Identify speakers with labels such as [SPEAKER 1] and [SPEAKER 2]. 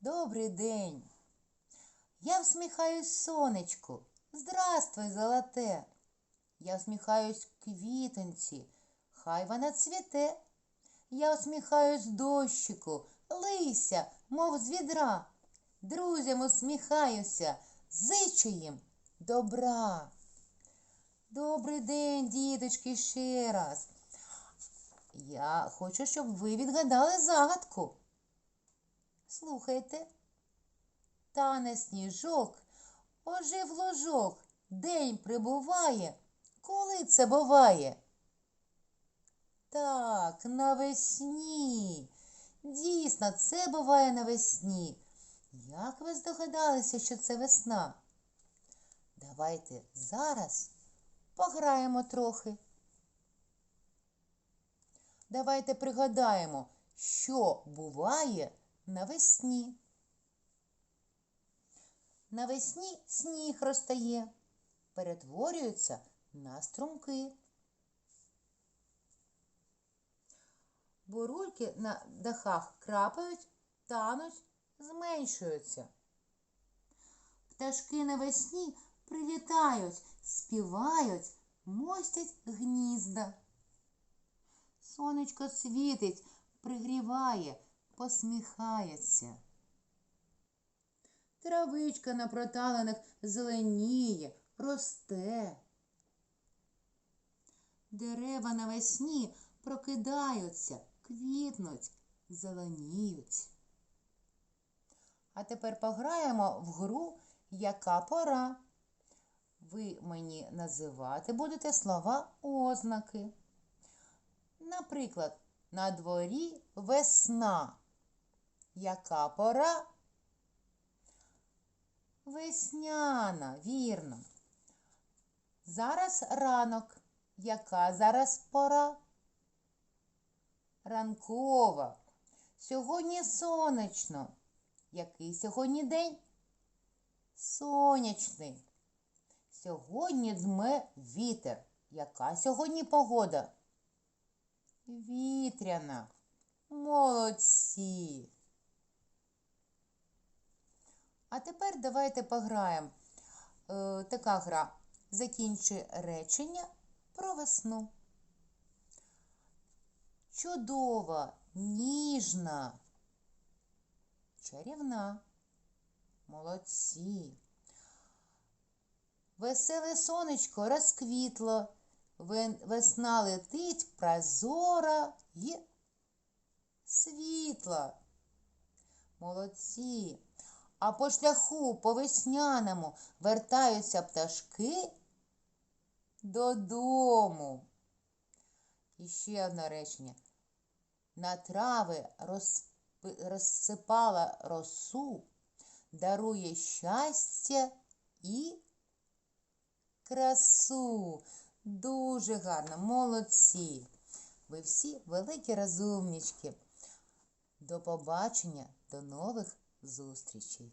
[SPEAKER 1] Добрий день. Я всміхаюсь сонечку. Здравствуй, золоте. Я всміхаюсь квітонці, хай вона цвіте. Я усміхаюсь дощику, лися, мов з відра. Друзям усміхаюся, зичу їм добра. Добрий день, діточки, ще раз. Я хочу, щоб ви відгадали загадку. Слухайте. Тане сніжок, ожив ложок, день прибуває. Коли це буває? Так, навесні. Дійсно, це буває навесні. Як ви здогадалися, що це весна? Давайте зараз пограємо трохи. Давайте пригадаємо, що буває навесні. Навесні сніг розтає, перетворюється на струмки. Бурульки на дахах крапають, тануть, зменшуються. Пташки навесні прилітають, співають, мостять гнізда. Сонечко світить, пригріває, посміхається. Травичка на проталинах зеленіє, росте. Дерева навесні прокидаються, квітнуть, зеленіють. А тепер пограємо в гру Яка пора. Ви мені називати будете слова ознаки. Наприклад, на дворі весна. Яка пора? Весняна, вірно. Зараз ранок. Яка зараз пора? Ранкова. Сьогодні сонячно. Який сьогодні день? Сонячний. Сьогодні дме вітер. Яка сьогодні погода? Вітряна. Молодці. А тепер давайте пограємо. Е, така гра. Закінчи речення про весну. Чудова, ніжна, чарівна. Молодці. Веселе сонечко розквітло. Весна летить прозора й світла. Молодці. А по шляху по весняному вертаються пташки додому. І ще одне речення. На трави розсипала росу, дарує щастя і красу. Дуже гарно, молодці. Ви всі великі розумнички. До побачення, до нових зустрічей!